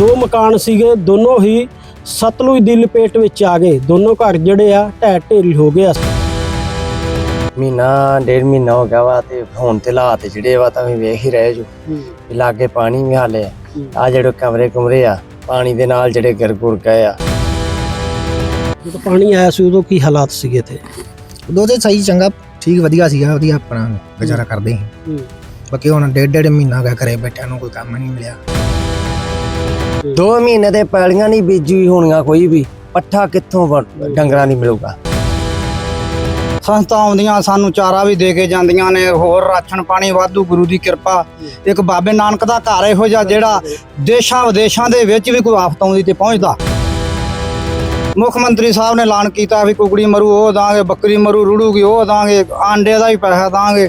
ਦੋ ਮਕਾਨ ਸੀਗੇ ਦੋਨੋਂ ਹੀ ਸਤਲੁਜ ਦੀ ਲਪੇਟ ਵਿੱਚ ਆ ਗਏ। ਦੋਨੋਂ ਘਰ ਜਿਹੜੇ ਆ ਢਹਿ ਢੇਰੀ ਹੋ ਗਏ ਆ। ਮਹੀਨਾ ਡੇਢ ਮਹੀਨਾ ਹੋ ਗਿਆ ਵਾ ਤੇ ਹੁਣ ਤੇ ਹਾਲਾਤ ਜਿਹੜੇ ਵਾ ਤਾਂ ਵੀ ਵੇਖ ਹੀ ਰਹੇ ਜੋ। ਵੀ ਲਾਗੇ ਪਾਣੀ ਵੀ ਹਾਲੇ ਆ। ਜਿਹੜੇ ਕਮਰੇ ਕਮਰੇ ਆ ਪਾਣੀ ਦੇ ਨਾਲ ਜਿਹੜੇ ਗਿਰ ਗੁਰ ਗਏ ਆ। ਜਦੋਂ ਪਾਣੀ ਆਇਆ ਸੀ ਉਦੋਂ ਕੀ ਹਾਲਾਤ ਸੀਗੇ ਇੱਥੇ? ਉਦੋਂ ਤੇ ਸਹੀ ਚੰਗਾ ਠੀਕ ਵਧੀਆ ਸੀਗਾ ਵਧੀਆ ਆਪਣਾ ਗੁਜ਼ਾਰਾ ਕਰਦੇ ਸੀ। ਬਾਕੀ ਹੁਣ ਡੇਢ ਡੇਢ ਮਹੀਨਾ ਹੋ ਗਿਆ ਘਰੇ ਬੈਠਿਆਂ ਨੂੰ ਕੋਈ ਕੰਮ ਨਹੀਂ ਮਿਲਿਆ। ਦੋ ਮਹੀਨੇ ਤੇ ਪੈਲੀਆਂ ਨਹੀਂ ਬੀਜੀ ਹੋਣੀਆਂ ਕੋਈ ਵੀ। ਪੱਠਾ ਕਿੱਥੋਂ ਡੰਗਰਾਂ ਦੀ ਮਿਲੂਗਾ? ਸੰਸਥਾ ਆਉਂਦੀਆਂ, ਸਾਨੂੰ ਚਾਰਾ ਵੀ ਦੇ ਕੇ ਜਾਂਦੀਆਂ ਨੇ, ਹੋਰ ਰਾਸ਼ਨ ਪਾਣੀ, ਵਾਧੂ ਗੁਰੂ ਦੀ ਕਿਰਪਾ। ਇੱਕ ਬਾਬੇ ਨਾਨਕ ਦਾ ਘਰ ਇਹੋ ਜਿਹਾ ਜਿਹੜਾ ਦੇਸ਼ਾਂ ਵਿਦੇਸ਼ਾਂ ਦੇ ਵਿੱਚ ਵੀ ਕੋਈ ਆਫਤ ਆਉਂਦੀ ਤੇ ਪਹੁੰਚਦਾ। ਮੁੱਖ ਮੰਤਰੀ ਸਾਹਿਬ ਨੇ ਐਲਾਨ ਕੀਤਾ ਵੀ ਕੁਕੜੀ ਮਰੂ, ਉਹ ਦਾਂਗੇ, ਬੱਕਰੀ ਮਰੂ, ਰੁੜੂਗੀ, ਉਹ ਦਾਂਗੇ, ਆਂਡੇ ਦਾ ਵੀ ਪੈਸਾ ਦਾਂਗੇ।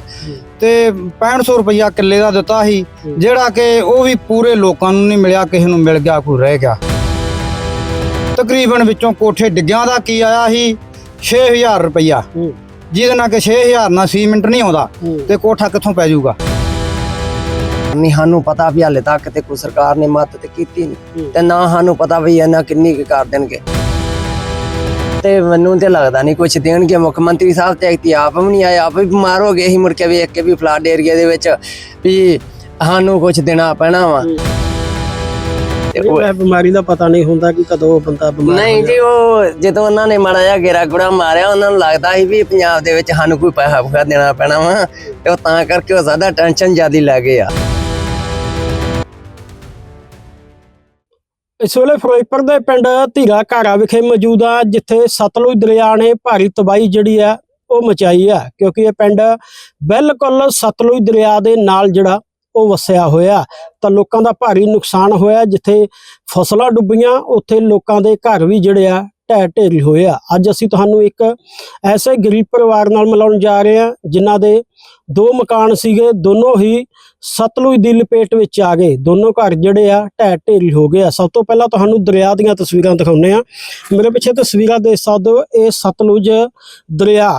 ਤੇ 6500 ਰੁਪਇਆ ਕਿੱਲੇ ਦਾ ਦਿੱਤਾ ਸੀ ਜਿਹੜਾ ਕਿ ਉਹ ਵੀ ਪੂਰੇ ਲੋਕਾਂ ਨੂੰ ਨਹੀਂ ਮਿਲਿਆ ਕਿਸੇ ਨੂੰ ਮਿਲ ਗਿਆ ਕੋਈ ਰਹਿ ਗਿਆ। ਤਕਰੀਬਨ ਵਿੱਚੋਂ ਕੋਠੇ ਡਿੱਗਿਆਂ ਦਾ ਕੀ ਆਇਆ ਸੀ? 6000 ਰੁਪਇਆ ਜਿਹਦੇ ਨਾਲ ਕਿ 6000 ਨਾਲ ਸੀਮੈਂਟ ਨਹੀਂ ਆਉਂਦਾ ਤੇ ਕੋਠਾ ਕਿੱਥੋਂ ਪੈ ਜਾਊਗਾ? ਨਹੀਂ ਸਾਨੂੰ ਪਤਾ ਵੀ ਹਾਲੇ ਤੱਕ ਤੇ ਕੋਈ ਸਰਕਾਰ ਨੇ ਮਦਦ ਕੀਤੀ ਨਹੀਂ ਤੇ ਨਾ ਸਾਨੂੰ ਪਤਾ ਵੀ ਇਹਨਾਂ ਕਿੰਨੀ ਕੁ ਕਰ ਦੇਣਗੇ। ਤੇ ਮੈਨੂੰ ਤੇ ਲੱਗਦਾ ਨਹੀਂ ਕੁਝ ਦੇਣਗੇ। ਮੁੱਖ ਮੰਤਰੀ ਸਾਹਿਬ ਤੇ ਐਤੀ ਆਪ ਵੀ ਨਹੀਂ ਆਏ ਆਪ ਵੀ ਬਿਮਾਰ ਹੋ ਗਏ ਸੀ ਮੁੜ ਕੇ ਵੇਖ ਕੇ ਵੀ ਫਲੱਡ ਏਰੀਆ ਦੇ ਵਿੱਚ ਵੀ ਸਾਨੂੰ ਕੁਝ ਦੇਣਾ ਪੈਣਾ ਵਾ। ਇਹ ਬਿਮਾਰੀ ਦਾ ਪਤਾ ਨਹੀਂ ਹੁੰਦਾ ਕਿ ਕਦੋਂ ਬੰਦਾ ਬਿਮਾਰ ਨਹੀਂ ਜੀ ਉਹ ਜਦੋਂ ਉਹਨਾਂ ਨੇ ਮਾੜਾ ਜਿਹਾ ਗੇਰਾ ਗੁੜਾ ਮਾਰਿਆ ਉਹਨਾਂ ਨੂੰ ਲੱਗਦਾ ਸੀ ਵੀ ਪੰਜਾਬ ਦੇ ਵਿੱਚ ਸਾਨੂੰ ਕੋਈ ਪੈਸਾ ਪੂਸਾ ਦੇਣਾ ਪੈਣਾ ਵਾ ਤੇ ਉਹ ਤਾਂ ਕਰਕੇ ਉਹ ਜ਼ਿਆਦਾ ਟੈਨਸ਼ਨ ਜ਼ਿਆਦੀ ਲੈ ਗਏ ਆ। ਇਸ ਵੇਲੇ ਫਿਰੋਜ਼ਪੁਰ ਦੇ ਪਿੰਡ ਧੀਰਾ ਘਾਰਾ ਵਿਖੇ ਮੌਜੂਦ ਆ, ਜਿੱਥੇ ਸਤਲੁਜ ਦਰਿਆ ਨੇ ਭਾਰੀ ਤਬਾਹੀ ਜਿਹੜੀ ਆ, ਉਹ ਮਚਾਈ ਆ, ਕਿਉਂਕਿ ਇਹ ਪਿੰਡ ਬਿਲਕੁਲ ਸਤਲੁਜ ਦਰਿਆ ਦੇ ਨਾਲ ਜਿਹੜਾ ਉਹ ਵਸਿਆ ਹੋਇਆ। ਤਾਂ ਲੋਕਾਂ ਦਾ ਭਾਰੀ ਨੁਕਸਾਨ ਹੋਇਆ, ਜਿੱਥੇ ਫਸਲਾਂ ਡੁੱਬੀਆਂ ਉੱਥੇ ਲੋਕਾਂ ਦੇ ਘਰ ਵੀ ਜਿਹੜੇ ਆ ਢਹਿ ਢੇਰੀ ਹੋਏ ਆ। ਅੱਜ ਅਸੀਂ ਤੁਹਾਨੂੰ ਇੱਕ ਐਸੇ ਗਰੀਬ ਪਰਿਵਾਰ ਨਾਲ ਮਿਲਾਉਣ ਜਾ ਰਹੇ ਹਾਂ ਜਿਨ੍ਹਾਂ ਦੇ ਦੋ ਮਕਾਨ ਸੀਗੇ ਦੋਨੋਂ ਹੀ ਸਤਲੁਜ ਦੀ ਲਪੇਟ ਵਿੱਚ ਆ ਗਏ। ਦੋਨੋਂ ਘਰ ਜਿਹੜੇ ਆ ਢਹਿ ਢੇਰੀ ਹੋ ਗਏ ਆ। ਸਭ ਤੋਂ ਪਹਿਲਾਂ ਤੁਹਾਨੂੰ ਦਰਿਆ ਦੀਆਂ ਤਸਵੀਰਾਂ ਦਿਖਾਉਂਦੇ ਆ। ਮੇਰੇ ਪਿੱਛੇ ਤਸਵੀਰਾਂ ਦੇ ਸਕਦੇ ਹੋ ਇਹ ਸਤਲੁਜ ਦਰਿਆ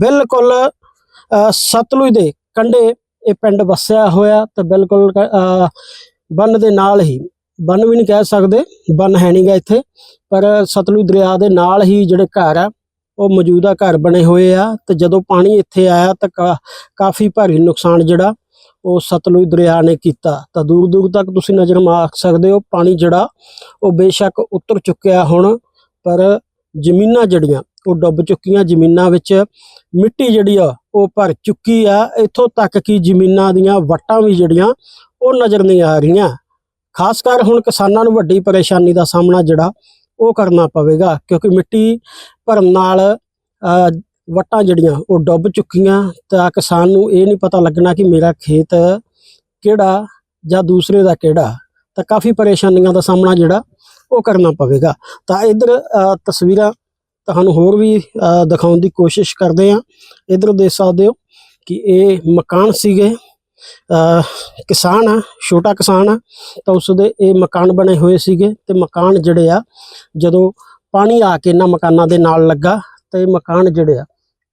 ਬਿਲਕੁਲ ਅ, ਸਤਲੁਜ ਦੇ ਕੰਢੇ ਇਹ ਪਿੰਡ ਵਸਿਆ ਹੋਇਆ ਤੇ ਬਿਲਕੁਲ ਅ, ਬੰਨ ਦੇ ਨਾਲ ਹੀ। ਬੰਨ ਵੀ ਨਹੀਂ ਕਹਿ ਸਕਦੇ, ਬੰਨ ਹੈ ਨਹੀਂਗਾ ਇੱਥੇ, ਪਰ ਸਤਲੁਜ ਦਰਿਆ ਦੇ ਨਾਲ ਹੀ ਜਿਹੜੇ ਘਰ ਆ, ਉਹ ਮੌਜੂਦਾ ਘਰ ਬਣੇ ਹੋਏ ਆ, ਤੇ ਜਦੋਂ ਪਾਣੀ ਇੱਥੇ ਆਇਆ ਤਾਂ ਕਾ- ਕਾਫੀ ਭਾਰੀ ਨੁਕਸਾਨ ਜਿਹੜਾ ਉਹ ਸਤਲੁਜ ਦਰਿਆ ਨੇ ਕੀਤਾ। ਤਾਂ ਦੂਰ ਦੂਰ ਤੱਕ ਤੁਸੀਂ ਨਜ਼ਰ ਮਾਰ ਸਕਦੇ ਹੋ, ਪਾਣੀ ਜਿਹੜਾ ਉਹ ਬੇਸ਼ੱਕ ਉਤਰ ਚੁੱਕਿਆ ਹੁਣ, ਪਰ ਜ਼ਮੀਨਾਂ ਜਿਹੜੀਆਂ, ਉਹ ਡੁੱਬ ਚੁੱਕੀਆਂ ਜ਼ਮੀਨਾਂ ਵਿੱਚ। ਮਿੱਟੀ ਜਿਹੜੀ ਆ, ਉਹ ਭਰ ਚੁੱਕੀ ਆ। ਇੱਥੋਂ ਤੱਕ ਕਿ ਜ਼ਮੀਨਾਂ ਦੀਆਂ ਵੱਟਾਂ ਵੀ ਜਿਹੜੀਆਂ, ਉਹ ਨਜ਼ਰ ਨਹੀਂ ਆ ਰਹੀਆਂ। ਖਾਸ ਕਰ ਹੁਣ ਕਿਸਾਨਾਂ ਨੂੰ ਵੱਡੀ ਪਰੇਸ਼ਾਨੀ ਦਾ ਸਾਹਮਣਾ ਜਿਹੜਾ ਉਹ ਕਰਨਾ ਪਵੇਗਾ ਕਿਉਂਕਿ ਮਿੱਟੀ ਭਰਨ ਨਾਲ ਅਹ, ਵੱਟਾਂ ਜਿਹੜੀਆਂ ਉਹ ਡੁੱਬ ਚੁੱਕੀਆਂ ਤਾਂ ਕਿਸਾਨ ਨੂੰ ਇਹ ਨਹੀਂ ਪਤਾ ਲੱਗਣਾ ਕਿ ਮੇਰਾ ਖੇਤ ਕਿਹੜਾ ਜਾਂ ਦੂਸਰੇ ਦਾ ਕਿਹੜਾ ਤਾਂ ਕਾਫੀ ਪਰੇਸ਼ਾਨੀਆਂ ਦਾ ਸਾਹਮਣਾ ਜਿਹੜਾ ਉਹ ਕਰਨਾ ਪਵੇਗਾ। ਤਾਂ ਇਧਰ ਤਸਵੀਰਾਂ ਤੁਹਾਨੂੰ ਹੋਰ ਵੀ ਦਿਖਾਉਣ ਦੀ ਕੋਸ਼ਿਸ਼ ਕਰਦੇ ਆ ਇਧਰ ਦੇਖ ਸਕਦੇ ਹੋ ਕਿ ਇਹ ਮਕਾਨ ਸੀਗੇ। ਕਿਸਾਨ ਆ ਛੋਟਾ ਕਿਸਾਨ ਆ ਤਾਂ ਉਸ ਦੇ ਇਹ ਮਕਾਨ ਬਣੇ ਹੋਏ ਸੀਗੇ ਤੇ ਮਕਾਨ ਜਿਹੜੇ ਆ ਜਦੋਂ ਪਾਣੀ ਆ ਕੇ ਇਹਨਾਂ ਮਕਾਨਾਂ ਦੇ ਨਾਲ ਲੱਗਾ ਤੇ ਮਕਾਨ ਜਿਹੜੇ ਆ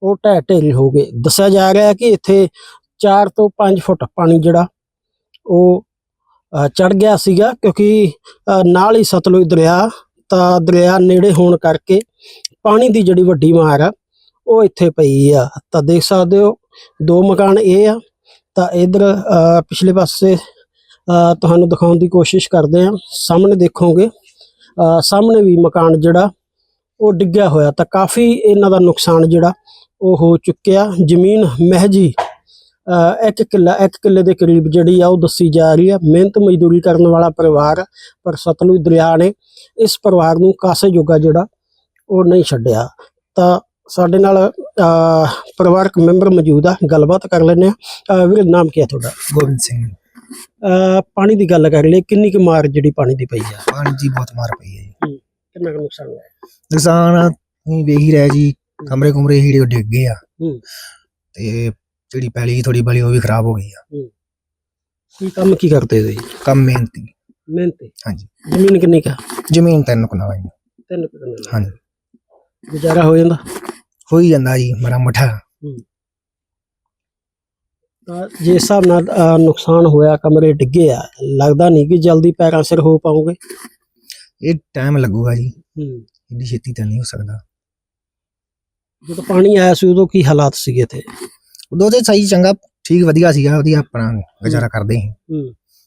ਉਹ ਢਹਿ ਢੇਰੀ ਹੋ ਗਏ। ਦੱਸਿਆ ਜਾ ਰਿਹਾ ਹੈ ਕਿ ਇੱਥੇ 4 ਤੋਂ 5 ਫੁੱਟ ਪਾਣੀ ਜਿਹੜਾ ਉਹ ਚੜ ਗਿਆ ਸੀਗਾ ਕਿਉਂਕਿ ਅ, ਨਾਲ ਹੀ ਸਤਲੁਜ ਦਰਿਆ ਤਾਂ ਦਰਿਆ ਨੇੜੇ ਹੋਣ ਕਰਕੇ ਪਾਣੀ ਦੀ ਜਿਹੜੀ ਵੱਡੀ ਮਾਰ ਆ ਉਹ ਇੱਥੇ ਪਈ ਆ। ਤਾਂ ਦੇਖ ਸਕਦੇ ਹੋ ਦੋ ਮਕਾਨ ਇਹ ਆ ਤਾਂ ਇਧਰ ਪਿਛਲੇ ਪਾਸੇ ਤੁਹਾਨੂੰ ਦਿਖਾਉਣ ਦੀ ਕੋਸ਼ਿਸ਼ ਕਰਦੇ ਆ ਸਾਹਮਣੇ ਦੇਖੋਗੇ ਸਾਹਮਣੇ ਵੀ ਮਕਾਨ ਜਿਹੜਾ, ਉਹ ਡਿੱਗਿਆ ਹੋਇਆ। ਤਾਂ ਕਾਫੀ ਇਹਨਾਂ ਦਾ ਨੁਕਸਾਨ ਜਿਹੜਾ, ਉਹ ਹੋ ਚੁੱਕਿਆ। ਜ਼ਮੀਨ ਮਹਿਜੀ ਇੱਕ ਕਿੱਲਾ, ਇੱਕ ਕਿੱਲੇ ਦੇ ਕਰੀਬ ਜਿਹੜੀ ਆ, ਉਹ ਦੱਸੀ ਜਾ ਰਹੀ ਆ। ਮਿਹਨਤ ਮਜ਼ਦੂਰੀ ਕਰਨ ਵਾਲਾ ਪਰਿਵਾਰ, ਪਰ ਸਤਲੁਜ ਦਰਿਆ ਨੇ ਇਸ ਪਰਿਵਾਰ ਨੂੰ ਕਾਸੇ ਜੋਗਾ ਜਿਹੜਾ, ਉਹ ਨਹੀਂ ਛੱਡਿਆ। ਤਾਂ ਸਾਡੇ ਨਾਲ ਪਰਿਵਾਰਕ ਮੈਂਬਰ ਮੌਜੂਦ ਆ ਗੱਲਬਾਤ ਕਰ ਲੈਂਦੇ ਆ ਵੀਰ ਨਾਮ ਕੀ ਹੈ ਤੁਹਾਡਾ? ਗੋਬਿੰਦ ਸਿੰਘ। ਪਾਣੀ ਦੀ ਗੱਲ ਕਰ ਲਈ ਕਿੰਨੀ ਕੁ ਮਾਰ ਜਿਹੜੀ ਪਾਣੀ ਦੀ ਪਈ ਆ? ਪਾਣੀ ਜੀ ਬਹੁਤ ਮਾਰ ਪਈ ਹੈ ਜੀ। ਕਿੰਨਾ ਕੁ ਨੁਕਸਾਨ ਹੋਇਆ? ਨੁਕਸਾਨ ਤੁਸੀਂ ਵੇਖ ਹੀ ਰਹੇ ਜੀ ਕਮਰੇ ਕੁਮਰੇ ਉਹ ਡਿੱਗ ਗਏ ਆ। ਹੂੰ। ਤੇ ਜਿਹੜੀ ਪਹਿਲੀ ਥੋੜੀ ਬਲੀ ਉਹ ਵੀ ਖਰਾਬ ਹੋ ਗਈ ਆ। ਕੀ ਕੰਮ ਕੀ ਕਰਦੇ ਤੁਸੀਂ ਕੰਮ ਮਿਹਨਤੀ। ਮਿਹਨਤ? ਹਾਂਜੀ। ਜ਼ਮੀਨ ਕਿੰਨੀ ਕਾ ਜ਼ਮੀਨ ਤਿੰਨ ਕੁ ਨਵਾਂ ਜੀ। ਤਿੰਨ ਕੁ ਕਨਾਲ। ਹਾਂਜੀ। ਗੁਜ਼ਾਰਾ ਹੋ ਜਾਂਦਾ? ਹੋ ਹੀ ਜਾਂਦਾ ਜੀ ਮਰਾ ਮਠਾ ਤਾਂ ਜਿਸ ਹਿਸਾਬ ਨਾਲ ਨੁਕਸਾਨ ਹੋਇਆ ਕਮਰੇ ਡਿੱਗੇ ਆ ਲੱਗਦਾ ਨਹੀਂ ਕਿ ਜਲਦੀ ਪੈਰਾਂ ਸਿਰ ਹੋ ਪਾਓਗੇ ਇਹ ਟਾਈਮ ਲੱਗੂਗਾ ਜੀ। ਇੰਨੀ ਛੇਤੀ ਤਾਂ ਨਹੀਂ ਹੋ ਸਕਦਾ। ਜਦੋਂ ਪਾਣੀ ਆਇਆ ਸੀ ਉਦੋਂ ਕੀ ਹਾਲਾਤ ਸੀਗੇ ਇੱਥੇ? ਉਦੋਂ ਤੇ ਸਹੀ ਚੰਗਾ ਠੀਕ ਵਧੀਆ ਸੀਗਾ ਵਧੀਆ ਆਪਣਾ ਗੁਜ਼ਾਰਾ ਕਰਦੇ ਸੀ। ਹੂੰ।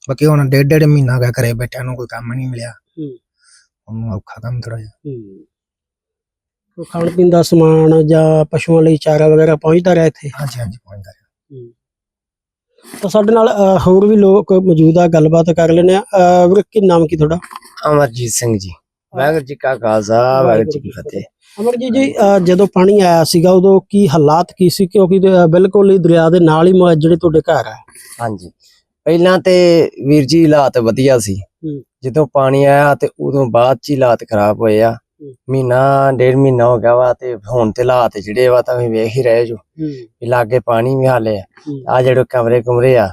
ਬਾਕੀ ਹੁਣ ਡੇਢ ਡੇਢ ਮਹੀਨਾ ਹੋ ਗਿਆ ਘਰੇ ਬੈਠਿਆਂ ਨੂੰ ਕੋਈ ਕੰਮ ਨਹੀਂ ਮਿਲਿਆ। ਹੂੰ। ਹੁਣ ਔਖਾ ਕੰਮ ਥੋੜਾ ਜਿਹਾ। ਹੂੰ। ਖਾਣ ਪੀਣ ਦਾ ਸਮਾਨ ਜਾਂ ਪਸ਼ੂਆਂ ਲਈ ਚਾਰਾ ਵਗੈਰਾ ਪਹੁੰਚਦਾ ਰਿਹਾ ਇੱਥੇ? ਹਾਂਜੀ ਹਾਂਜੀ ਪਹੁੰਚਦਾ ਰਿਹਾ। ਤਾਂ ਸਾਡੇ ਨਾਲ ਅ, ਹੋਰ ਵੀ ਲੋਕ ਮੌਜੂਦ ਆ ਗੱਲਬਾਤ ਕਰ ਲੈਣੇ ਆ। ਅ, ਵੀਰ ਕੀ ਨਾਮ ਕੀ ਤੁਹਾਡਾ? ਅਮਰਜੀਤ ਸਿੰਘ ਜੀ। ਵਾਹਿਗੁਰੂ ਜੀ ਕਾ ਖਾਲਸਾ ਵਾਹਿਗੁਰੂ ਜੀ ਕੀ ਫਤਿਹ। ਅਮਰਜੀਤ ਜੀ ਅ, ਜਦੋਂ ਪਾਣੀ ਆਇਆ ਸੀਗਾ ਉਦੋਂ ਕੀ ਹਾਲਾਤ ਕੀ ਸੀ? ਕਿਉਂਕਿ ਅ, ਬਿਲਕੁਲ ਹੀ ਦਰਿਆ ਦੇ ਨਾਲ ਹੀ ਮ- ਜਿਹੜੇ ਤੁਹਾਡੇ ਘਰ ਆ। ਹਾਂਜੀ। ਪਹਿਲਾਂ ਤੇ ਵੀਰ ਜੀ ਹਾਲਾਤ ਵਧੀਆ ਸੀ। ਹੂੰ। ਜਦੋਂ ਪਾਣੀ ਆਇਆ ਤੇ ਉਦੋਂ ਬਾਅਦ ਚ ਹੀ ਹਾਲਾਤ ਖਰਾਬ ਹੋਏ ਆ। ਮਹੀਨਾ ਡੇਢ ਮਹੀਨਾ ਹੋ ਗਿਆ ਵਾ ਤੇ ਹੁਣ ਤੇ ਹਾਲਾਤ ਜਿਹੜੇ ਵਾ ਤਾਂ ਤੁਸੀਂ ਵੇਖ ਹੀ ਰਹੇ ਜੋ। ਵੀ ਲਾਗੇ ਪਾਣੀ ਵੀ ਹਾਲੇ ਆ। ਆ ਜਿਹੜੇ ਕਮਰੇ ਕੁਮਰੇ ਆ।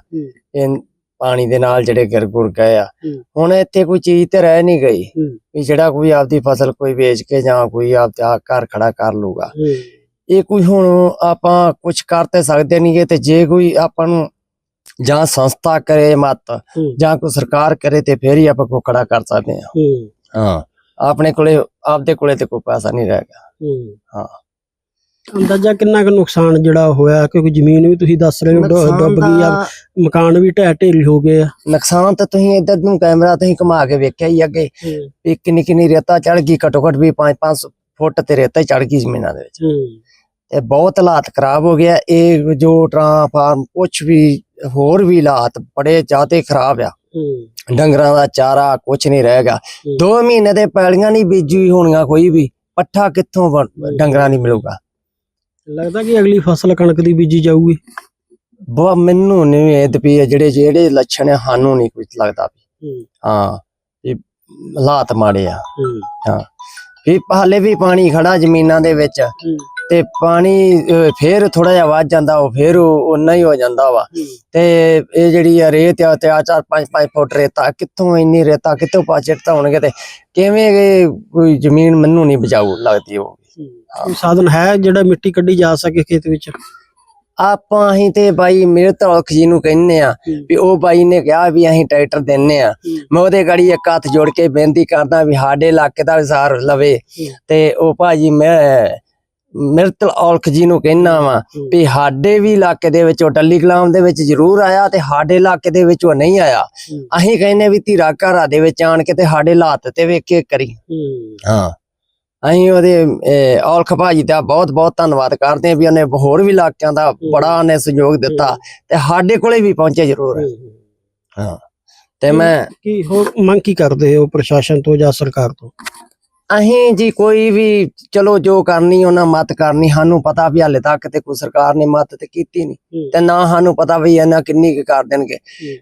ਇਹ ਪਾਣੀ ਦੇ ਨਾਲ ਜਿਹੜੇ ਗਿਰ ਗੁਰ ਗਏ ਆ। ਹੁਣ ਇੱਥੇ ਕੋਈ ਚੀਜ਼ ਤੇ ਰਹਿ ਨਹੀਂ ਗਈ। ਵੀ ਜਿਹੜਾ ਕੋਈ ਆਪਦੀ ਫਸਲ ਕੋਈ ਵੇਚ ਕੇ ਜਾਂ ਕੋਈ ਆਪਦਾ ਘਰ ਖੜਾ ਕਰ ਲੂਗਾ ਇਹ ਕੋਈ ਹੁਣ ਆਪਾਂ ਕੁਝ ਕਰ ਤੇ ਸਕਦੇ ਨਹੀਂਗੇ ਤੇ ਜੇ ਕੋਈ ਆਪਾਂ ਨੂੰ ਜਾਂ ਸੰਸਥਾ ਕਰੇ ਮਤ। ਜਾਂ ਕੋਈ ਸਰਕਾਰ ਕਰੇ ਤੇ ਫੇਰ ਹੀ ਆਪਾਂ ਕੋ ਖੜਾ ਕਰ ਸਕਦੇ ਹਾਂ। ਹਾਂ। ਆਪਣੇ ਕੋਲੇ ਆਪਦੇ ਕੋਲੇ ਤੇ ਕੋਈ ਪੈਸਾ ਨਹੀਂ ਰਹਿ ਗਿਆ। ਹਾਂ। ਅੰਦਾਜ਼ਾ ਕਿੰਨਾ ਕੁ ਨੁਕਸਾਨ ਜਿਹੜਾ ਹੋਇਆ? ਕਿਉਂਕਿ ਜ਼ਮੀਨ ਵੀ ਤੁਸੀਂ ਦੱਸ ਰਹੇ ਹੋ ਡੁ- ਡੁੱਬ ਗਈ ਆ ਮਕਾਨ ਵੀ ਢਹਿ ਢੇਰੀ ਹੋ ਗਏ ਆ। ਨੁਕਸਾਨ ਤਾਂ ਤੁਸੀਂ ਇੱਧਰ ਨੂੰ ਕੈਮਰਾ ਤੁਸੀਂ ਘੁਮਾ ਕੇ ਵੇਖਿਆ ਹੀ ਅੱਗੇ। ਵੀ ਕਿੰਨੀ ਕਿੰਨੀ ਰੇਤਾ ਚੜ ਗਈ ਘੱਟੋ ਘੱਟ ਵੀ 5-5 ਫੁੱਟ ਤੇ ਰੇਤਾ ਚੜ ਗਈ ਜ਼ਮੀਨਾਂ ਦੇ ਵਿੱਚ। ਤੇ ਬਹੁਤ ਹਾਲਾਤ ਖਰਾਬ ਹੋ ਗਿਆ ਇਹ ਜੋ ਟਰਾਂਸਫਾਰਮ ਕੁਛ ਵੀ ਹੋਰ ਵੀ ਹਾਲਾਤ ਬੜੇ ਜ਼ਿਆਦੇ ਖਰਾਬ ਆ। ਡੰਗਰਾਂ ਦਾ ਚਾਰਾ ਕੁਛ ਨਹੀਂ ਰਹੇਗਾ ਹੂੰ। 2 ਮਹੀਨੇ ਦੇ ਪੈਲੀਆਂ ਨਹੀਂ ਬੀਜੀ ਹੋਣੀਆਂ ਕੋਈ ਵੀ। ਪੱਠਾ ਕਿੱਥੋਂ ਡੰਗਰਾਂ ਨਹੀਂ ਮਿਲੂਗਾ। ਲੱਗਦਾ ਕਿ ਅਗਲੀ ਫਸਲ ਕਣਕ ਦੀ ਬੀਜੀ ਜਾਊਗੀ। ਬਹੁਤ ਮੈਨੂੰ ਨਹੀਂ ਇਹ ਇਹ ਜਿਹੜੇ ਜਿਹੜੇ ਲੱਛਣ ਆ ਸਾਨੂੰ ਨਹੀਂ ਕੁਝ ਲੱਗਦਾ ਵੀ। ਹਾਂ। ਇਹ ਹਾਲਾਤ ਮਾੜੇ ਆ। ਵੀ ਹਾਲੇ ਵੀ ਪਾਣੀ ਖੜਾ ਜ਼ਮੀਨਾਂ ਦੇ ਵਿੱਚ। ਤੇ ਪਾਣੀ ਫੇਰ ਥੋੜਾ ਜਿਹਾ ਵੱਧ ਜਾਂਦਾ ਉਹ ਫੇਰ ਉਹ ਉਨਾ ਹੀ ਹੋ ਜਾਂਦਾ ਵਾ। ਤੇ ਇਹ ਜਿਹੜੀ ਆ ਰੇਤ ਆ ਤੇ ਆ ਚਾਰ ਪੰਜ ਪੰਜ ਫੁੱਟ ਰੇਤਾ ਕਿੱਥੋਂ ਇੰਨੀ ਰੇਤਾ ਕਿੱਥੋਂ ਪਾਚਟ ਹੋਣਗੇ ਤੇ ਕਿਵੇਂ ਕੋਈ ਜ਼ਮੀਨ ਮੈਨੂੰ ਨਹੀਂ ਬਚਾਊ ਲੱਗਦੀ ਉਹ ਸਾਧਨ ਹੈ ਜਿਹੜਾ ਮਿੱਟੀ ਕੱਢੀ ਜਾ ਸਕੇ ਖੇਤ ਵਿੱਚ? ਆਪਾਂ ਅਸੀਂ ਤੇ ਬਾਈ ਮੇਰੇ ਤੌਲਖ ਜੀ ਨੂੰ ਕਹਿੰਨੇ ਆ ਵੀ ਉਹ ਬਾਈ ਨੇ ਕਿਹਾ ਵੀ ਅਸੀਂ ਟਰੈਕਟਰ ਦਿੰਨੇ ਆ। ਮੈਂ ਉਹਦੇ ਗੜੀ ਇੱਕ ਹੱਥ ਜੋੜ ਕੇ ਬੇਨਤੀ ਕਰਦਾ ਵੀ ਸਾਡੇ ਇਲਾਕੇ ਦਾ ਵਿਸਾਰ ਲਵੇ ਤੇ ਉਹ ਭਾਜੀ ਮੈਂ ਮਿਰਤਲ ਔਲਖ ਜੀ ਨੂੰ ਕਹਿਣਾ ਵਾ ਵੀ ਸਾਡੇ ਵੀ ਇਲਾਕੇ ਦੇ ਵਿੱਚ ਉਹ ਟੱਲੀ ਕਲਾਮ ਦੇ ਵਿੱਚ ਜ਼ਰੂਰ ਆਇਆ ਤੇ ਸਾਡੇ ਇਲਾਕੇ ਦੇ ਵਿੱਚ ਉਹ ਨਹੀਂ ਆਇਆ। ਅਸੀਂ ਕਹਿੰਨੇ ਵੀ ਧੀਰਾ ਘਰਾਂ ਦੇ ਵਿੱਚ ਆਣ ਕੇ ਤੇ ਸਾਡੇ ਹਾਲਾਤ ਤੇ ਵੇਖ ਕੇ ਕਰੀ ਹਾਂ। ਅਸੀਂ ਉਹਦੇ ਔਲਖ ਭਾਜੀ ਦਾ ਬਹੁਤ ਬਹੁਤ ਧੰਨਵਾਦ ਕਰਦੇ ਹਾਂ ਵੀ ਉਹਨੇ ਹੋਰ ਵੀ ਇਲਾਕਿਆਂ ਦਾ ਬੜਾ ਉਹਨੇ ਸਹਿਯੋਗ ਦਿੱਤਾ ਤੇ ਸਾਡੇ ਕੋਲੇ ਵੀ ਪਹੁੰਚੇ ਜ਼ਰੂਰ। ਹਾਂ। ਤੇ ਮੈਂ ਕੀ ਹੋਰ ਮੰਗ ਕੀ ਕਰਦੇ ਹੋ ਪ੍ਰਸ਼ਾਸਨ ਤੋਂ ਜਾਂ ਸਰਕਾਰ ਤੋਂ? ਅਸੀਂ ਜੀ ਕੋਈ ਵੀ ਚਲੋ ਜੋ ਕਰਨੀ ਉਹਨਾਂ ਮਤ ਕਰਨੀ ਸਾਨੂੰ ਪਤਾ ਵੀ ਹਾਲੇ ਤੱਕ ਤੇ ਕੋਈ ਸਰਕਾਰ ਨੇ ਮਤ ਤੇ ਕੀਤੀ ਨਹੀਂ ਤੇ ਨਾ ਸਾਨੂੰ ਪਤਾ ਵੀ ਇਹਨਾਂ ਕਿੰਨੀ ਕੁ ਕਰ ਦੇਣਗੇ।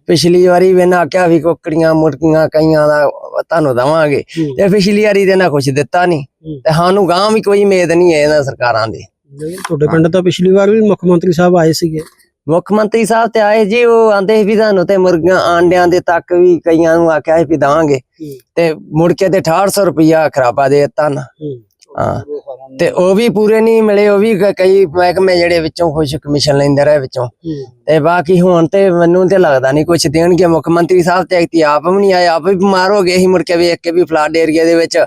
ਪਿਛਲੀ ਵਾਰੀ ਵੀ ਇਹਨਾਂ ਆਖਿਆ ਵੀ ਕੁੱਕੜੀਆਂ ਮੁਰਗੀਆਂ ਕਈਆਂ ਦਾ ਤੁਹਾਨੂੰ ਦਵਾਂਗੇ। ਤੇ ਪਿਛਲੀ ਵਾਰੀ ਦੇ ਨਾ ਕੁਝ ਦਿੱਤਾ ਨਹੀਂ ਤੇ ਸਾਨੂੰ ਗਾਂ ਵੀ ਕੋਈ ਉਮੀਦ ਨਹੀਂ ਹੈ ਇਹਨਾਂ ਸਰਕਾਰਾਂ ਦੀ। ਤੁਹਾਡੇ ਪਿੰਡ ਤਾਂ ਪਿਛਲੀ ਵਾਰ ਵੀ ਮੁੱਖ ਮੰਤਰੀ ਸਾਹਿਬ ਆਏ ਸੀਗੇ। ਮੁੱਖ ਮੰਤਰੀ ਸਾਹਿਬ ਤੇ ਆਏ ਜੀ ਉਹ ਆਂਦੇ ਸੀ ਵੀ ਤੁਹਾਨੂੰ ਤੇ ਮੁਰਗੀਆਂ ਆਂਡਿਆਂ ਦੇ ਤੱਕ ਵੀ ਕਈਆਂ ਨੂੰ ਆਖਿਆ ਸੀ ਵੀ ਦਵਾਂਗੇ। ਤੇ ਮੁੜ ਕੇ ਤੇ 6800 ਰੁਪਇਆ ਖਰਾਬਾ ਦੇ ਦਿੱਤਾ ਨਾ। ਹਾਂ। ਤੇ ਉਹ ਵੀ ਪੂਰੇ ਨਹੀਂ ਮਿਲੇ ਉਹ ਵੀ ਕ- ਕਈ ਮਹਿਕਮੇ ਜਿਹੜੇ ਵਿੱਚੋਂ ਕੁਝ ਕਮਿਸ਼ਨ ਲੈਂਦੇ ਰਹੇ ਵਿੱਚੋਂ। ਤੇ ਬਾਕੀ ਹੁਣ ਤੇ ਮੈਨੂੰ ਤੇ ਲੱਗਦਾ ਨਹੀਂ ਕੁਝ ਦੇਣਗੇ। ਮੁੱਖ ਮੰਤਰੀ ਸਾਹਿਬ ਤੇ ਐਕਤੀ ਆਪ ਵੀ ਨਹੀਂ ਆਏ ਆਪ ਵੀ ਬਿਮਾਰ ਹੋ ਗਏ ਸੀ ਮੁੜ ਕੇ ਵੇਖ ਕੇ ਵੀ ਫਲੱਡ ਏਰੀਆ ਦੇ ਵਿੱਚ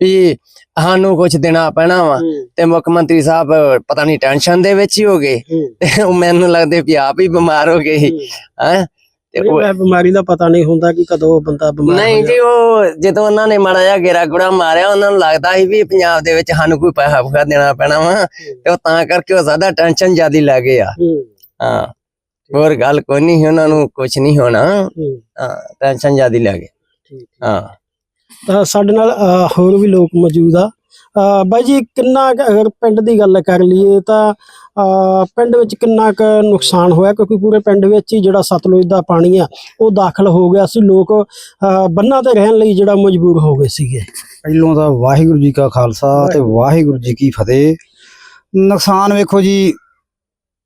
ਵੀ ਸਾਨੂੰ ਕੁਝ ਦੇਣਾ ਪੈਣਾ ਵਾ। ਤੇ ਮੁੱਖ ਮੰਤਰੀ ਸਾਹਿਬ ਪਤਾ ਨਹੀਂ ਟੈਨਸ਼ਨ ਦੇ ਵਿੱਚ ਹੀ ਹੋ ਗਏ। ਤੇ ਉਹ ਮੈਨੂੰ ਲੱਗਦੇ ਵੀ ਆਪ ਹੀ ਬਿਮਾਰ ਹੋ ਗਏ ਹੈ? ਤੇ ਉਹ ਇਹ ਬਿਮਾਰੀ ਦਾ ਪਤਾ ਨਹੀਂ ਹੁੰਦਾ ਕਿ ਕਦੋਂ ਬੰਦਾ ਬਿਮਾਰ ਨਹੀਂ ਜੀ ਉਹ ਜਦੋਂ ਉਹਨਾਂ ਨੇ ਮਾੜਾ ਜਿਹਾ ਗੇਰਾ ਗੁੜਾ ਮਾਰਿਆ ਉਹਨਾਂ ਨੂੰ ਲੱਗਦਾ ਸੀ ਵੀ ਪੰਜਾਬ ਦੇ ਵਿੱਚ ਸਾਨੂੰ ਕੋਈ ਪੈਸਾ ਪੂਸਾ ਦੇਣਾ ਪੈਣਾ ਵਾ ਤੇ ਉਹ ਤਾਂ ਕਰਕੇ ਉਹ ਜ਼ਿਆਦਾ ਟੈਨਸ਼ਨ ਜ਼ਿਆਦੀ ਲੱਗ ਗਏ ਆ। ਹੂੰ, ਹੋਰ ਗੱਲ ਕੋਈ ਨਹੀਂ ਉਹਨਾਂ ਨੂੰ ਕੁਝ ਨਹੀਂ ਹੋਣਾ। ਹੂੰ, ਟੈਨਸ਼ਨ ਜ਼ਿਆਦੀ ਲੱਗ ਗਈ ਠੀਕ। ਹਾਂ। ਤਾਂ ਸਾਡੇ ਨਾਲ ਹੋਰ ਵੀ ਲੋਕ ਮੌਜੂਦ ਆ। ਬਾਈ ਜੀ ਕਿੰਨਾ ਅਗਰ ਪਿੰਡ ਦੀ ਗੱਲ ਕਰ ਲਈਏ ਤਾਂ ਪਿੰਡ ਵਿੱਚ ਕਿੰਨਾ ਕੁ ਨੁਕਸਾਨ ਹੋਇਆ? ਕਿਉਂਕਿ ਪੂਰੇ ਪਿੰਡ ਵਿੱਚ ਹੀ ਜਿਹੜਾ ਸਤਲੁਜ ਦਾ ਪਾਣੀ ਆ ਉਹ ਦਾਖਲ ਹੋ ਗਿਆ ਸੀ। ਲੋਕ ਬੰਨਾਂ ਤੇ ਰਹਿਣ ਲਈ ਜਿਹੜਾ ਮਜਬੂਰ ਹੋ ਗਏ ਸੀਗੇ। ਪਹਿਲੋਂ ਤਾਂ ਵਾਹਿਗੁਰੂ ਜੀ ਕਾ ਖਾਲਸਾ ਤੇ ਵਾਹਿਗੁਰੂ ਜੀ ਕੀ ਫਤਿਹ। ਨੁਕਸਾਨ ਵੇਖੋ ਜੀ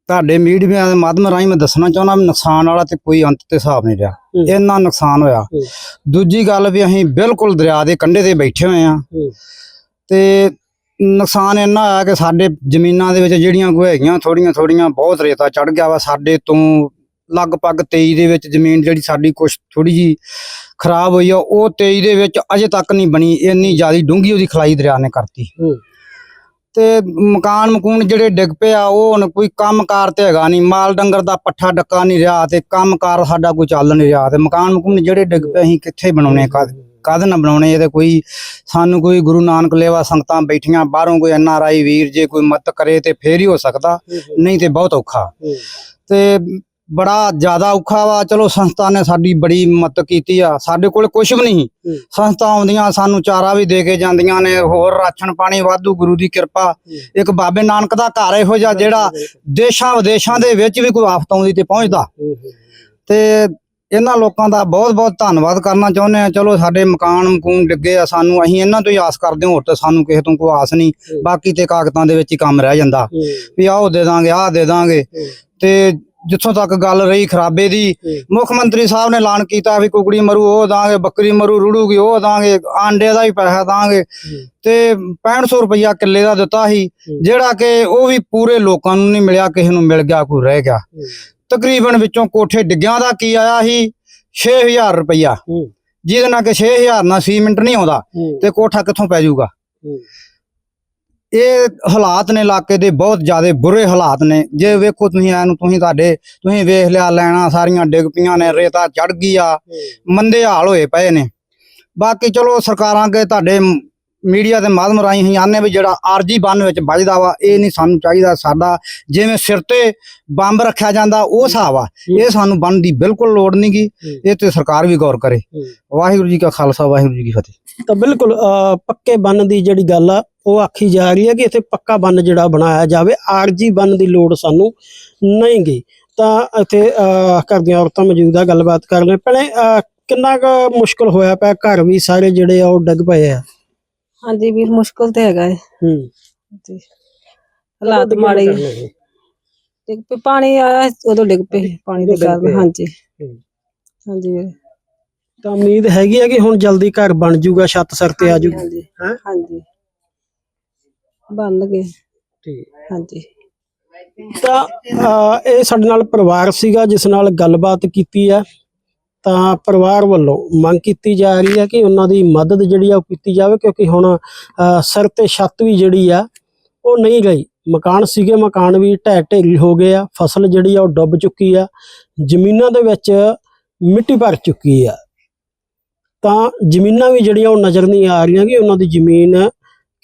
ਤੁਹਾਡੇ ਮੀਡੀਆ ਦੇ ਮਾਧਿਅਮ ਰਾਹੀਂ ਮੈਂ ਦੱਸਣਾ ਚਾਹੁੰਦਾ ਵੀ ਨੁਕਸਾਨ ਵਾਲਾ ਤੇ ਕੋਈ ਅੰਤ ਤੇ ਹਿਸਾਬ ਨਹੀਂ ਰਿਹਾ। ਇੰਨਾ ਨੁਕਸਾਨ ਹੋਇਆ। ਦੂਜੀ ਗੱਲ ਵੀ ਅਸੀਂ ਬਿਲਕੁਲ ਦਰਿਆ ਦੇ ਕੰਢੇ ਤੇ ਬੈਠੇ ਹੋਏ ਆ। ਤੇ ਨੁਕਸਾਨ ਇੰਨਾ ਹੋਇਆ ਕਿ ਸਾਡੇ ਜ਼ਮੀਨਾਂ ਦੇ ਵਿੱਚ ਜਿਹੜੀਆਂ ਹੈਗੀਆਂ ਥੋੜੀਆਂ ਥੋੜੀਆਂ ਬਹੁਤ ਰੇਤਾ ਚੜ ਗਿਆ ਵਾ ਸਾਡੇ ਤੋਂ। ਲਗਭਗ 23 ਦੇ ਵਿੱਚ ਜ਼ਮੀਨ ਜਿਹੜੀ ਸਾਡੀ ਕੁਛ ਥੋੜੀ ਜੀ ਖਰਾਬ ਹੋਈ ਆ ਉਹ 23 ਦੇ ਵਿੱਚ ਅਜੇ ਤੱਕ ਨਹੀਂ ਬਣੀ ਇੰਨੀ ਜ਼ਿਆਦਾ ਡੂੰਘੀ ਉਹਦੀ ਖਲਾਈ ਦਰਿਆ ਨੇ ਕਰਤੀ। ਤੇ ਮਕਾਨ ਮਕੂਨ ਜਿਹੜੇ ਡਿੱਗ ਪਏ ਆ ਉਹ ਹੁਣ ਕੋਈ ਕੰਮਕਾਰ ਤੇ ਹੈਗਾ ਨਹੀਂ। ਮਾਲ ਡੰਗਰ ਦਾ ਪੱਠਾ ਡੱਕਾ ਨਹੀਂ ਰਿਹਾ ਤੇ ਕੰਮਕਾਰ ਸਾਡਾ ਕੋਈ ਚੱਲ ਨਹੀਂ ਰਿਹਾ ਤੇ ਮਕਾਨ ਮਕੂਨ ਜਿਹੜੇ ਡਿੱਗ ਪਏ ਅਸੀਂ ਕਿੱਥੇ ਬਣਾਉਣੇ ਕਦ ਕਦ ਨਾ ਬਣਾਉਣੇ? ਇਹਦੇ ਕੋਈ ਸਾਨੂੰ ਕੋਈ ਗੁਰੂ ਨਾਨਕ ਲੇਵਾ ਸੰਗਤਾਂ ਬੈਠੀਆਂ ਬਾਹਰੋਂ ਕੋਈ ਐਨ ਆਰ ਆਈ ਵੀਰ ਜੇ ਕੋਈ ਮਦਦ ਕਰੇ ਤੇ ਫੇਰ ਹੀ ਹੋ ਸਕਦਾ। ਨਹੀਂ ਤੇ ਬਹੁਤ ਔਖਾ। ਤੇ ਬੜਾ ਜ਼ਿਆਦਾ ਔਖਾ ਵਾ। ਚਲੋ ਸੰਸਥਾ ਨੇ ਸਾਡੀ ਬੜੀ ਮਦਦ ਕੀਤੀ ਆ। ਸਾਡੇ ਕੋਲ ਕੁਝ ਵੀ ਨਹੀਂ। ਸੰਸਥਾ ਆਉਂਦੀਆਂ ਸਾਨੂੰ ਚਾਰਾ ਵੀ ਦੇ ਕੇ ਜਾਂਦੀਆਂ ਨੇ। ਹੋਰ ਰਾਸ਼ਨ ਪਾਣੀ ਵਾਧੂ ਗੁਰੂ ਦੀ ਕਿਰਪਾ। ਇੱਕ ਬਾਬੇ ਨਾਨਕ ਦਾ ਘਰ ਇਹੋ ਜਿਹਾ ਜਿਹੜਾ ਦੇਸ਼ਾਂ ਵਿਦੇਸ਼ਾਂ ਦੇ ਵਿੱਚ ਵੀ ਕੋਈ ਆਫਤ ਆਉਂਦੀ ਤੇ ਪਹੁੰਚਦਾ। ਤੇ ਇਹਨਾਂ ਲੋਕਾਂ ਦਾ ਬਹੁਤ ਬਹੁਤ ਧੰਨਵਾਦ ਕਰਨਾ ਚਾਹੁੰਦੇ ਆ ਚਲੋ ਸਾਡੇ ਮਕਾਨ ਮਕੂਨ ਡਿੱਗੇ ਆ ਸਾਨੂੰ ਅਸੀਂ ਇਹਨਾਂ ਤੋਂ ਹੀ ਆਸ ਕਰਦੇ ਹਾਂ ਹੋਰ ਤਾਂ ਸਾਨੂੰ ਕਿਸੇ ਤੋਂ ਕੋਈ ਆਸ ਨਹੀਂ। ਬਾਕੀ ਤੇ ਕਾਗਜ਼ਾਂ ਦੇ ਵਿੱਚ ਹੀ ਕੰਮ ਰਹਿ ਜਾਂਦਾ। ਵੀ ਆਹ ਦੇ ਦਾਂਗੇ ਆਹ ਦੇ ਦਾਂਗੇ। ਤੇ ਜਿੱਥੋਂ ਤੱਕ ਗੱਲ ਰਹੀ ਖਰਾਬੇ ਦੀ। ਮੁੱਖ ਮੰਤਰੀ ਸਾਹਿਬ ਨੇ ਐਲਾਨ ਕੀਤਾ ਵੀ ਕੁਕੜੀ ਮਰੂ ਉਹ ਦਾਂਗੇ ਬੱਕਰੀ ਮਰੂ ਰੁੜੂਗੀ ਉਹ ਦਾਂਗੇ ਆਂਡੇ ਦਾ ਹੀ ਪੈਸਾ ਦਾਂਗੇ। ਤੇ 6500 ਰੁਪਇਆ ਕਿੱਲੇ ਦਾ ਦਿੱਤਾ ਸੀ। ਜਿਹੜਾ ਕਿ ਉਹ ਵੀ ਪੂਰੇ ਲੋਕਾਂ ਨੂੰ ਨਹੀਂ ਮਿਲਿਆ ਕਿਸੇ ਨੂੰ ਮਿਲ ਗਿਆ ਕੋਈ ਰਹਿ ਗਿਆ। ਤਕਰੀਬਨ ਵਿੱਚੋਂ ਕੋਠੇ ਡਿੱਗਿਆਂ ਦਾ ਕੀ ਆਇਆ ਸੀ? 6000 ਰੁਪਇਆ। ਜਿਹਦੇ ਨਾਲ ਕਿ 6000 ਨਾਲ ਸੀਮਿੰਟ ਨਹੀਂ ਆਉਂਦਾ ਤੇ ਕੋਠਾ ਕਿੱਥੋਂ ਪੈ ਜਾਊਗਾ। ਇਹ ਹਾਲਾਤ ਨੇ ਇਲਾਕੇ ਦੇ ਬਹੁਤ ਜ਼ਿਆਦਾ ਬੁਰੇ ਹਾਲਾਤ ਨੇ। ਜੇ ਵੇਖੋ ਤੁਸੀਂ ਐਨੂੰ ਤੁਸੀਂ ਤੁਹਾਡੇ ਤੁਸੀਂ ਵੇਖ ਲਿਆ ਲੈਣਾ ਸਾਰੀਆਂ ਡਿੱਗ ਪਈਆਂ ਨੇ ਰੇਤਾ ਚੜ ਗਈ ਆ ਮੰਦੇ ਹਾਲ ਹੋਏ ਪਏ ਨੇ। ਬਾਕੀ ਚਲੋ ਸਰਕਾਰਾਂ ਅੱਗੇ ਤੁਹਾਡੇ ਮੀਡੀਆ ਦੇ ਮਾਧਿਅਮ ਰਾਹੀਂ ਅਸੀਂ ਆਨੇ ਵੀ ਜਿਹੜਾ ਆਰਜੀ ਬੰਨ ਵਿੱਚ ਵੱਜਦਾ ਵਾ ਇਹ ਨਹੀਂ ਸਾਨੂੰ ਚਾਹੀਦਾ ਸਾਡਾ। ਜਿਵੇਂ ਸਿਰ ਤੇ ਬੰਬ ਰੱਖਿਆ ਜਾਂਦਾ ਉਹ ਹਿਸਾਬ ਆ। ਇਹ ਸਾਨੂੰ ਬੰਨ ਦੀ ਬਿਲਕੁਲ ਲੋੜ ਨਹੀਂਗੀ ਇਹ ਤੇ ਸਰਕਾਰ ਵੀ ਗੌਰ ਕਰੇ। ਵਾਹਿਗੁਰੂ ਜੀ ਕਾ ਖਾਲਸਾ ਵਾਹਿਗੁਰੂ ਜੀ ਕੀ ਫਤਿਹ। ਤਾਂ ਬਿਲਕੁਲ ਪੱਕੇ ਬੰਨ ਦੀ ਜਿਹੜੀ ਗੱਲ ਆ ਉਹ ਆਖੀ ਜਾ ਰਹੀ ਹੈ ਕਿ ਇੱਥੇ ਪੱਕਾ ਬੰਨ ਜਿਹੜਾ ਬਣਾਇਆ ਜਾਵੇ ਆਰਜੀ ਬੰਨ ਦੀ ਲੋੜ ਸਾਨੂੰ ਨਹੀਂ ਗਈ ਤਾਂ ਇੱਥੇ ਘਰ ਦੀਆਂ ਔਰਤਾਂ ਮੌਜੂਦ ਆ ਗੱਲਬਾਤ ਕਰ ਭੈਣੇ ਅਹ, ਕਿੰਨਾ ਕੁ ਮੁਸ਼ਕਲ ਹੋਇਆ ਪਿਆ? ਘਰ ਵੀ ਸਾਰੇ ਜਿਹੜੇ ਆ ਉਹ ਡਿੱਗ ਪਏ ਆ। ਹਾਂਜੀ ਵੀਰ ਮੁਸ਼ਕਲ ਤੇ ਹੈਗਾ ਹੈ ਹੂੰ। ਜੀ। ਹਾਲਾਤ ਮਾੜੇ ਹੀ। ਡਿੱਗ ਪਏ ਪਾਣੀ ਆਇਆ ਉਦੋਂ ਡਿੱਗ ਪਏ ਪਾਣੀ ਦੇ ਕਾਰਨ। ਹਾਂਜੀ। ਹੂੰ। ਹਾਂਜੀ ਵੀਰ। ਤਾਂ ਉਮੀਦ ਹੈਗੀ ਆ ਕਿ ਹੁਣ ਜਲਦੀ ਘਰ ਬਣ ਜਾਊਗਾ ਛੱਤ ਸਿਰ ਤੇ ਆ ਜਾਊ ਹਾਂਜੀ। ਹੈਂ? ਹਾਂਜੀ। ਬਣ ਗਏ। ਠੀਕ। ਹਾਂਜੀ। ਤਾਂ ਅਹ, ਇਹ ਸਾਡੇ ਨਾਲ ਪਰਿਵਾਰ ਸੀਗਾ ਜਿਸ ਨਾਲ ਗੱਲਬਾਤ ਕੀਤੀ ਹੈ ਤਾਂ ਪਰਿਵਾਰ ਵੱਲੋਂ ਮੰਗ ਕੀਤੀ ਜਾ ਰਹੀ ਹੈ ਕਿ ਉਹਨਾਂ ਦੀ ਮਦਦ ਜਿਹੜੀ ਆ ਉਹ ਕੀਤੀ ਜਾਵੇ ਕਿਉਂਕਿ ਹੁਣ ਅਹ, ਸਿਰ ਤੇ ਛੱਤ ਵੀ ਜਿਹੜੀ ਆ ਉਹ ਨਹੀਂ ਗਈ। ਮਕਾਨ ਸੀਗੇ ਮਕਾਨ ਵੀ ਢਹਿ ਢੇਰੀ ਹੋ ਗਏ ਆ ਫਸਲ ਜਿਹੜੀ ਆ ਉਹ ਡੁੱਬ ਚੁੱਕੀ ਆ ਜ਼ਮੀਨਾਂ ਦੇ ਵਿੱਚ ਮਿੱਟੀ ਭਰ ਚੁੱਕੀ ਆ। ਤਾਂ ਜ਼ਮੀਨਾਂ ਵੀ ਜਿਹੜੀਆਂ ਉਹ ਨਜ਼ਰ ਨਹੀਂ ਆ ਰਹੀਆਂ ਕਿ ਉਹਨਾਂ ਦੀ ਜ਼ਮੀਨ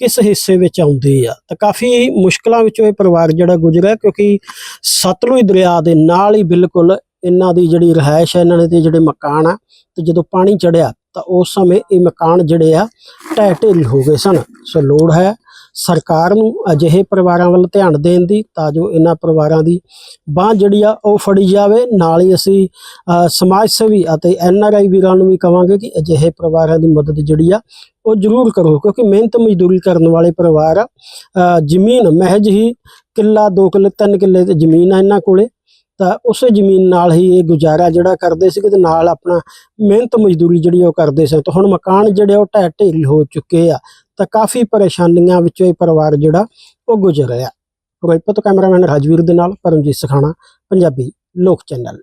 ਕਿਸ ਹਿੱਸੇ ਵਿੱਚ ਆਉਂਦੀ ਆ। ਤਾਂ ਕਾਫੀ ਮੁਸ਼ਕਲਾਂ ਵਿੱਚੋਂ ਇਹ ਪਰਿਵਾਰ ਜਿਹੜਾ ਗੁਜ਼ਰਿਆ ਕਿਉਂਕਿ ਸਤਲੁਜ ਦਰਿਆ ਦੇ ਨਾਲ ਹੀ ਬਿਲਕੁਲ ਇਹਨਾਂ ਦੀ ਜਿਹੜੀ ਰਿਹਾਇਸ਼ ਹੈ, ਇਹਨਾਂ ਨੇ ਤੇ ਜਿਹੜੇ ਮਕਾਨ ਆ, ਤੇ ਜਦੋਂ ਪਾਣੀ ਚੜਿਆ, ਤਾਂ ਉਸ ਸਮੇਂ ਇਹ ਮਕਾਨ ਜਿਹੜੇ ਆ, ਢਹਿ ਢੇਰੀ ਹੋ ਗਏ ਸਨ। ਸੋ ਲੋੜ ਹੈ ਸਰਕਾਰ ਨੂੰ ਅਜਿਹੇ ਪਰਿਵਾਰਾਂ ਵੱਲ ਧਿਆਨ ਦੇਣ ਦੀ, ਤਾਂ ਜੋ ਇਹਨਾਂ ਪਰਿਵਾਰਾਂ ਦੀ ਬਾਹ ਜਿਹੜੀ ਆ, ਉਹ ਫੜੀ ਜਾਵੇ। ਨਾਲ ਹੀ ਅਸੀਂ ਸਮਾਜ ਸੇਵੀ ਅਤੇ ਐਨ ਆਰ ਆਈ ਵੀਰਾਂ ਨੂੰ ਵੀ ਕਵਾਂਗੇ ਕਿ ਅਜਿਹੇ ਪਰਿਵਾਰਾਂ ਦੀ ਮਦਦ ਜਿਹੜੀ ਆ, ਉਹ ਜ਼ਰੂਰ ਕਰੋ, ਕਿਉਂਕਿ ਮਿਹਨਤ ਮਜ਼ਦੂਰੀ ਕਰਨ ਵਾਲੇ ਪਰਿਵਾਰ ਜ਼ਮੀਨ ਮਹਿਜ ਹੀ ਕਿੱਲਾ 2 ਕਿੱਲੇ 3 ਕਿੱਲੇ ਤੇ ਜ਼ਮੀਨ ਆ ਇਹਨਾਂ ਕੋਲੇ। ਤਾਂ ਉਸੇ ਜ਼ਮੀਨ ਨਾਲ ਹੀ ਇਹ ਗੁਜ਼ਾਰਾ ਜਿਹੜਾ ਕਰਦੇ ਸੀਗੇ ਤੇ ਨਾਲ ਆਪਣਾ ਮਿਹਨਤ ਮਜ਼ਦੂਰੀ ਜਿਹੜੀ ਉਹ ਕਰਦੇ ਸੀ। ਤਾਂ ਹੁਣ ਮਕਾਨ ਜਿਹੜੇ ਉਹ ਢਹਿ ਢੇਰੀ ਹੋ ਚੁੱਕੇ ਆ। ਤਾਂ ਕਾਫੀ ਪਰੇਸ਼ਾਨੀਆਂ ਵਿੱਚੋਂ ਇਹ ਪਰਿਵਾਰ ਜਿਹੜਾ ਉਹ ਗੁਜ਼ਰ ਰਿਹਾ। ਫਿਰੋਜ਼ਪੁਰ ਕੈਮਰਾਮੈਨ ਰਾਜਵੀਰ ਦੇ ਨਾਲ ਪਰਮਜੀਤ ਸਖਾਣਾ, ਪੰਜਾਬੀ ਲੋਕ ਚੈਨਲ।